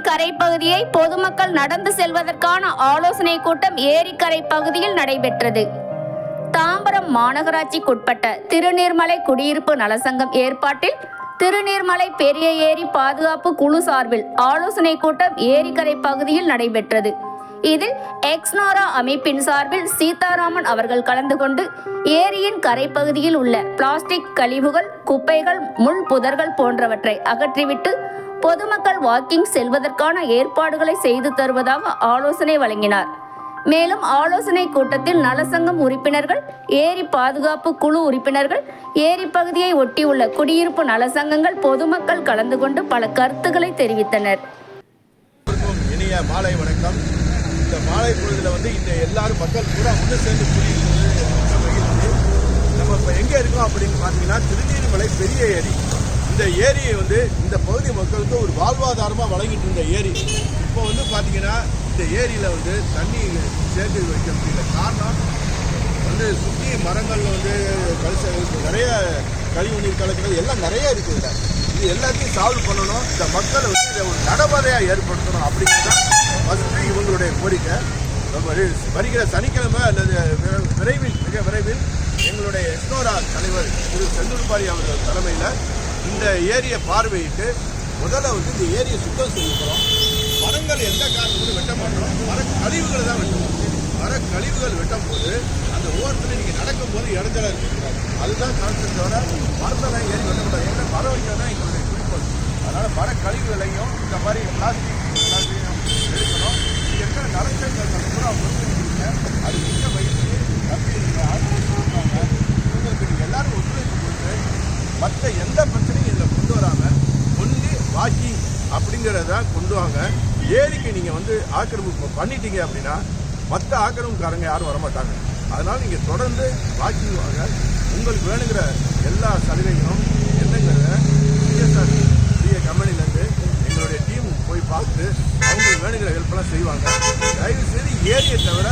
கரை பகுதியை பொதுமக்கள் நடந்து செல்வதற்கான ஆலோசனை கூட்டம் ஏரிக்கரை பகுதியில் நடைபெற்றது. தாம்பரம் மாநகராட்சிக்குட்பட்ட திருநீர்மலை குடியிருப்பு நலசங்கம் ஏற்பாட்டில் திருநீர்மலை பெரிய ஏரி பாதுகாப்பு குழு சார்பில் ஆலோசனை கூட்டம் ஏரிக்கரை பகுதியில் நடைபெற்றது. இதில் எக்ஸ்னோரா அமைப்பின் சார்பில் சீதாராமன் அவர்கள் கலந்து கொண்டு ஏரியின் கரைப்பகுதியில் உள்ள பிளாஸ்டிக் கழிவுகள் குப்பைகள் முள் புதர்கள் போன்றவற்றை அகற்றிவிட்டு பொதுமக்கள் வாக்கிங் செல்வதற்கான ஏற்பாடுகளை செய்து தருவதாக ஆலோசனை வழங்கினார். மேலும் ஆலோசனை கூட்டத்தில் நலசங்கம் உறுப்பினர்கள் ஏரி பாதுகாப்பு குழு உறுப்பினர்கள் ஏரி பகுதியை ஒட்டியுள்ள குடியிருப்பு நலசங்கங்கள் பொதுமக்கள் கலந்து கொண்டு பல கருத்துக்களை தெரிவித்தனர். இனிய மாலை வணக்கம். இந்த மாலை பொழுதுல வந்து இந்த எல்லாரும் மக்கள் கூட ஒன்று சேர்ந்து கூடியிருக்கிறது நம்ம இப்போ எங்கே இருக்கோம் அப்படின்னு பார்த்தீங்கன்னா திருநீர்மலை பெரிய ஏரி. இந்த ஏரியை வந்து இந்த பகுதி மக்களுக்கு ஒரு வாழ்வாதாரமாக வழங்கிட்டு இருந்த ஏரி. இப்போ வந்து பார்த்தீங்கன்னா இந்த ஏரியில் வந்து தண்ணி சேர்த்து வைக்க முடியல காரணம் வந்து சுற்றி மரங்கள் வந்து கழிச்சு நிறைய கழிவு நீர் கலக்கிறது எல்லாம் நிறைய இருக்குது இல்லை இது எல்லாத்தையும் சால்வ் பண்ணணும். இந்த மக்களை வந்து இதை ஒரு நடைமுறையாக ஏற்படுத்தணும் அப்படிங்கிறது ஃபஸ்ட்டு இவங்களுடைய கோரிக்கை. நம்ம வருகிற சனிக்கிழமை அல்லது விரைவில் மிக விரைவில் எங்களுடைய எஸ்னோரா தலைவர் திரு செந்தூர்பாரி அவர்கள் தலைமையில் இந்த ஏரியை பார்வையிட்டு முதல்ல வந்து இந்த ஏரியை சுத்தம் செய்ய போகிறோம் மரங்கள் எந்த காரணத்துக்கும் வெட்ட மாட்டோம். மர கழிவுகளை தான் வெட்டுவோம். மர கழிவுகள் வெட்டும் போது அந்த ஓரத்தில் நீங்கள் நடக்கும்போது இடைஞ்சலா இருக்கக்கூடாது அதுதான் கான்செப்ட் தவிர மரத்தெல்லாம் ஏறி வெட்டக்கூடாது ஏன்னா மரம் வைக்கிறது தான் எங்களுடைய குறிக்கோள். அதனால் மர கழிவுகளையும் இந்த மாதிரி பிளாஸ்டிக் அப்படிங்கிறத கொண்டு வாங்க. ஏரிக்கு நீங்கள் வந்து ஆக்கிரமிப்பு பண்ணிட்டீங்க அப்படின்னா மற்ற ஆக்கிரமிப்புக்காரங்க யாரும் வரமாட்டாங்க. அதனால் நீங்கள் தொடர்ந்து வாக்கிங் வாங்க. உங்களுக்கு வேணுங்கிற எல்லா சலுகைகளும் என்னங்கிறத சிஎஸ்ஆர் சிஏ கம்பெனிலேருந்து எங்களுடைய டீம் போய் பார்த்து அவங்களுக்கு வேணுங்கிற ஹெல்ப்லாம் செய்வாங்க. தயவு செய்து ஏரியை தவிர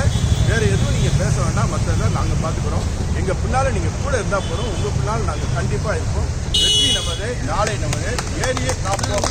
பேச வேண்டாம். மற்றதெல்லாம் நாங்கள் பார்த்துக்குறோம். எங்கள் பின்னால் நீங்கள் கூட இருந்தால் போதும். உங்கள் பின்னால் நாங்கள் கண்டிப்பாக இருப்போம். வெற்றி நமது நாளை நமது. ஏரியை காப்போம்.